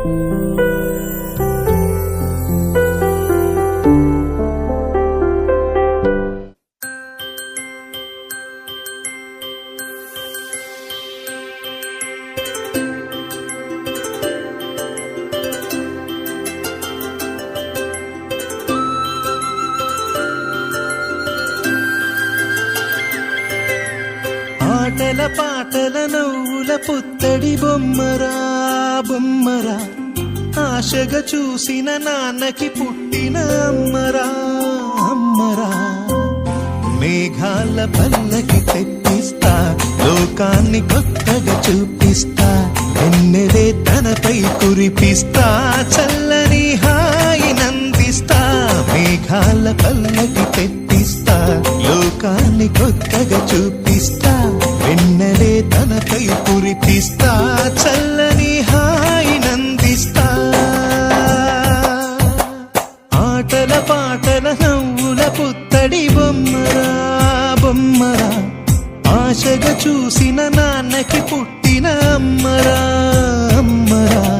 ఆటల పాటల నవ్వుల పుత్తడి బొమ్మరా. బొమ్మరా ఆశగా చూసిన నాన్నకి పుట్టిన అమ్మరా అమ్మరా. మేఘాల పల్లకి తెప్పిస్తా లోకాన్ని కొత్తగా చూపిస్తా వెన్నెలే తనపై కురిపిస్తా చల్లని హాయి నందిస్తా మేఘాల పల్లకి తెప్పిస్తా లోకాన్ని కొత్తగా చూపిస్తా వెన్నెలే తనపై కురిపిస్తా. పుత్తడి బొమ్మరా బొమ్మరా. ఆశగా చూసిన నాన్నకి పుట్టిన అమ్మరా అమ్మరా.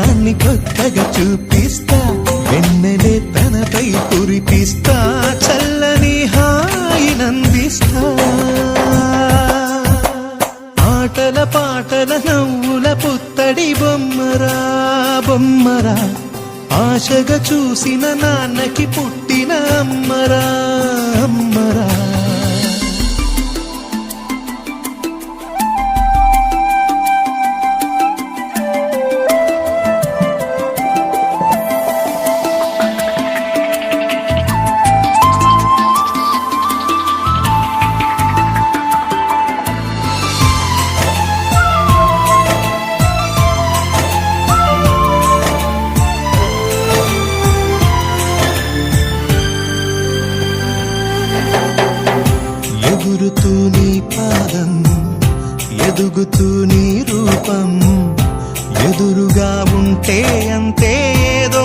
లోకాన్ని కొత్తగా చూపిస్తా. వెన్నెలే తనపై కురిపిస్తా. చల్లని హాయి నందిస్తా. ఆటల పాటల నవ్వుల పుత్తడి బొమ్మరా బొమ్మరా. ఆశగా చూసిన నాన్నకి పుట్టిన ఎగురుతూ నీ పాదం ఎదుగుతూ నీ రూపం. ఎదురుగా ఉంటే అంతే ఏదో